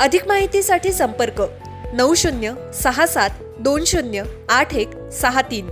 अधिक माहितीसाठी संपर्क नऊ शून्य सहा सात दोन शून्य आठ एक सहा तीन.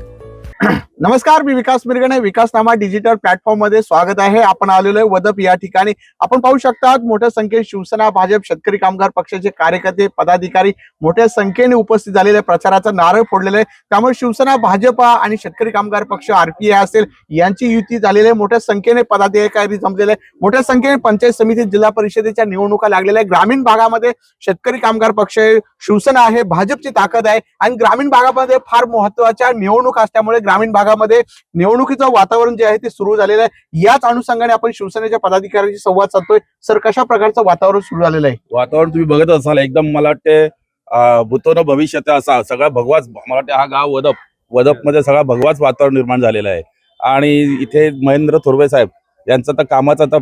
नमस्कार मी विकास मिरगणे विकासनामा डिजिटल प्लॅटफॉर्ममध्ये स्वागत आहे. आपण आलेलो आहे वदप या ठिकाणी. आपण पाहू शकता मोठ्या संख्येत शिवसेना भाजप शेतकरी कामगार पक्षाचे कार्यकर्ते पदाधिकारी मोठ्या संख्येने उपस्थित झालेले प्रचाराचा नारळ फोडलेला आहे त्यामुळे शिवसेना भाजप आणि शेतकरी कामगार पक्ष आरपीआय असेल यांची युती झालेली आहे. मोठ्या संख्येने पदाधिकारी जमलेले आहे मोठ्या संख्येने पंचायत समिती जिल्हा परिषदेच्या निवडणुका लागलेल्या आहे ग्रामीण भागामध्ये शेतकरी कामगार पक्ष शिवसेना आहे भाजपची ताकद आहे आणि ग्रामीण भागामध्ये फार महत्त्वाच्या निवडणुका असल्यामुळे ग्रामीण भागामध्ये निवडणुकीचं वातावरण जे आहे ते सुरू झालेलं आहे. याच अनुषंगाने आपण शिवसेनेच्या पदाधिकाऱ्यांशी संवाद साधतोय. सर कशा प्रकारचं वातावरण सुरू झालेलं आहे? वातावरण तुम्ही बघत असाल एकदम मला वाटते अं, भूतोन भविष्यात असा सगळा भगवाच मला वाटते हा गाव वदप वदपमध्ये सगळा भगवाच वातावरण निर्माण झालेलं आहे. आणि इथे महेंद्र थोरवे साहेब यांचा तर कामाचा तर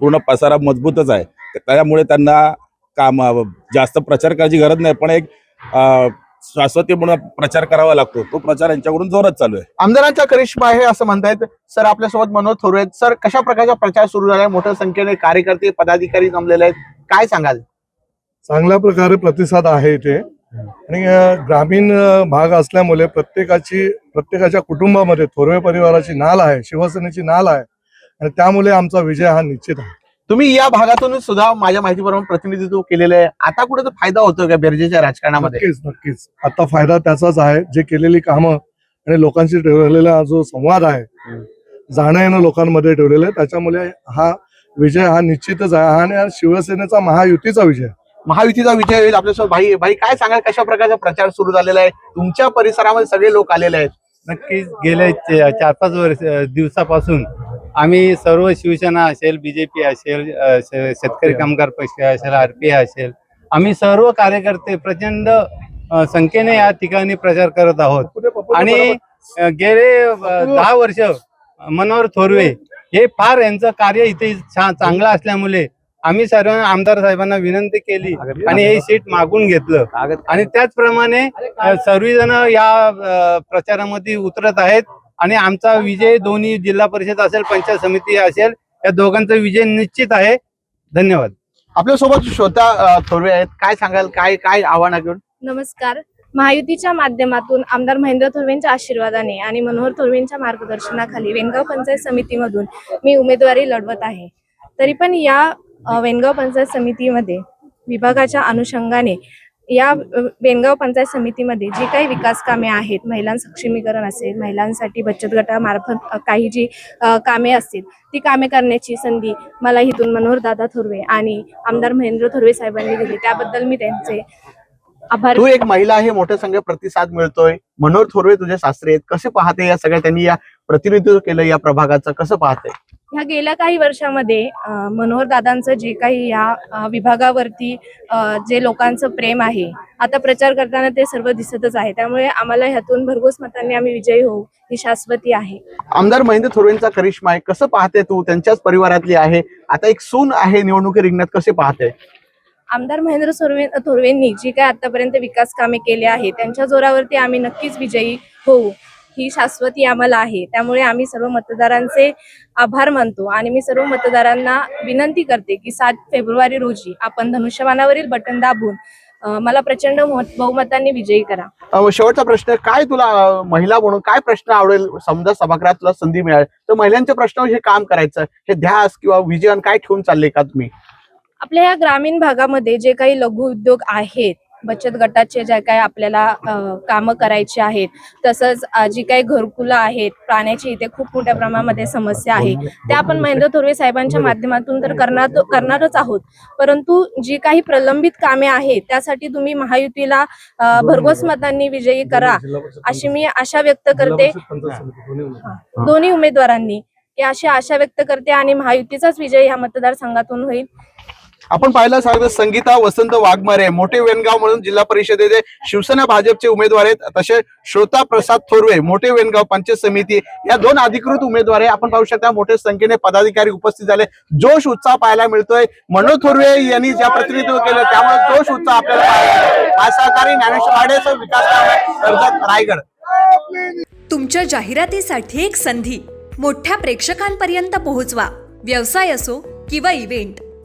पूर्ण पसारा मजबूतच आहे. त्यामुळे त्यांना काम जास्त प्रचार करायची गरज नाही. पण एक शाश्वती म्हणून प्रचार करावा लागतो. तो प्रचार यांच्याकडून जोरात चालू आहे. आमदारांचा करिश्मा आहे असं म्हणतायत. सर आपल्यासोबत मनोज थोरवे आहेत. सर कशा प्रकारचा प्रचार सुरू झालाय? मोठ्या संख्येने कार्यकर्ते पदाधिकारी जमलेले आहेत. काय सांगाल? चांगल्या प्रकारे प्रतिसाद आहे इथे. आणि ग्रामीण भाग असल्यामुळे प्रत्येकाची प्रत्येकाच्या कुटुंबामध्ये थोरवे परिवाराची नाल आहे शिवसेनेची नाल आहे. आणि त्यामुळे आमचा विजय हा निश्चित आहे. तुम्ही या भागातून सुद्धा माझ्या माहितीप्रमाणे प्रतिनिधित्व केलेलं आहे. आता कुठे तर फायदा होतो का बेरजेच्या राजकारणामध्ये? नक्कीच नक्कीच. आता फायदा त्याचाच आहे. जे केलेली कामं आणि लोकांशी ठेवलेला जो संवाद आहे जाणं येणं लोकांमध्ये ठेवलेलं आहे त्याच्यामुळे हा विजय हा निश्चितच आहे. आणि हा शिवसेनेचा महायुतीचा विजय. महायुतीचा विजय होईल आपल्यासोबत. भाई भाई काय सांगाल? कशा प्रकारचा प्रचार सुरू झालेला आहे? तुमच्या परिसरामध्ये सगळे लोक आलेले आहेत. नक्कीच गेल्या चे- चार पाच वर्ष दिवसापासून आम्ही सर्व शिवसेना असेल बीजेपी असेल शेतकरी कामगार पक्ष असेल आरपीआय असेल आम्ही सर्व कार्यकर्ते प्रचंड संख्येने या ठिकाणी प्रचार करत आहोत. आणि गेले दहा वर्ष मनोहर थोरवे हे फार यांचं कार्य इथे चांगलं असल्यामुळे आम्ही सर्व आमदार साहेबांना विनंती केली आणि हे सीट मागून घेतलं. आणि त्याचप्रमाणे सर्वजण या प्रचारामध्ये उतरत आहेत. आणि आमचा विजय दोन्ही जिल्हा परिषद असेल पंचायत समिती असेल या दोघांचा विजय निश्चित आहे. धन्यवाद. आपल्यासोबत श्रोता थोरवे आहेत. काय सांगाल? काय काय आव्हान घेऊन? नमस्कार. महायुतीच्या माध्यमातून आमदार महेंद्र थोरवेंच्या आशीर्वादाने आणि मनोहर थोरवेंच्या मार्गदर्शनाखाली वेनगाव पंचायत समितीमधून मी उमेदवारी लढवत आहे. तरी पण या वेनगाव पंचायत समितीमध्ये विभागाच्या अनुषंगाने या बेनगाव पंचायत समितीमध्ये जी काही विकास कामे आहेत महिलां सक्षमीकरण असेल महिलांसाठी बचत गटामार्फत काही जी कामे असतील ती कामे करण्याची संधी मला इथून मनोहर दादा थोरवे आणि आमदार महेंद्र थोरवे साहेबांनी दिली. त्याबद्दल मी त्यांचे आभार तू एक महिला आहे मोठ्या संख्या प्रतिसाद मिळतोय. मनोहर थोरवे तुझे शास्त्री आहेत. कसे पाहते या सगळ्या? त्यांनी या प्रतिनिधित्व केलं या प्रभागाचं. कसं पाहते? ह्या गेल्या काही वर्षामध्ये मनोहर दादांचं जे काही या विभागावरती जे लोकांचं प्रेम आहे आता प्रचार करताना ते सर्व दिसतच आहे. त्यामुळे आम्हाला ह्यातून भरघोस मतांनी आम्ही विजयी होऊ ही शाश्वती आहे. आमदार महेंद्र थोरवेंचा करिश्मा आहे. कसं पाहते तू? त्यांच्याच परिवारातली आहे. आता एक सून आहे निवडणुकी रिंगणात कसे पाहते? आमदार महेंद्र थोरवे थोरवेंनी जी काही आतापर्यंत विकास कामे केले आहे त्यांच्या जोरावरती आम्ही नक्कीच विजयी होऊ. ही शाश्वती आम्हाला आहे. त्यामुळे आम्ही सर्व मतदारांचे आभार मानतो आणि मी सर्व मतदारांना विनंती करते की सात फेब्रुवारी रोजी आपण धनुष्यबाणावरील बटन दाबून मला प्रचंड मत- बहुमतांनी विजयी करा. शेवटचा प्रश्न काय तुला महिला म्हणून काय प्रश्न आवडेल? समजा सभागृहात तुला संधी मिळाली तर महिलांच्या प्रश्नावर हे काम करायचं हे ध्यास किंवा विजन काय ठेवून चालले का तुम्ही? आपल्या या ग्रामीण भागामध्ये जे काही लघु उद्योग आहेत बचत गटाचे जे काही आपल्याला कामं करायची आहेत तसंच जी काही घरकुलं आहेत प्राण्याची इथे खूप मोठ्या प्रमाणामध्ये समस्या आहे. त्या आपण महेंद्र थोरवे साहेबांच्या माध्यमातून तर करणार करणारच आहोत. परंतु जी काही प्रलंबित कामे आहेत त्यासाठी तुम्ही महायुतीला भरघोस मतांनी विजयी करा अशी मी आशा व्यक्त करते. दोन्ही उमेदवारांनी अशी आशा व्यक्त करते आणि महायुतीचाच विजय ह्या मतदारसंघातून होईल. आपण पाहिलं सांगतो संगीता वसंत वाघमारे मोठे वेणगाव म्हणून जिल्हा परिषदेचे शिवसेना भाजपचे उमेदवार आहेत. तसे श्रोता प्रसाद थोरवे मोठे वेणगाव पंचायत समिती. या दोन अधिकृत उमेदवार आहे आपण पाहू शकता मोठ्या संख्येने पदाधिकारी उपस्थित झाले. जोश उत्साह पाहायला मिळतोय. मनोज थोरवे यांनी ज्या प्रतिनिधित्व केलं त्यामुळे जोश उत्साह आपल्याला आज सहकारी ज्ञानेश्वर विकास कर्जत रायगड. तुमच्या जाहिरातीसाठी एक संधी. मोठ्या प्रेक्षकांपर्यंत पोहोचवा. व्यवसाय असो किंवा इव्हेंट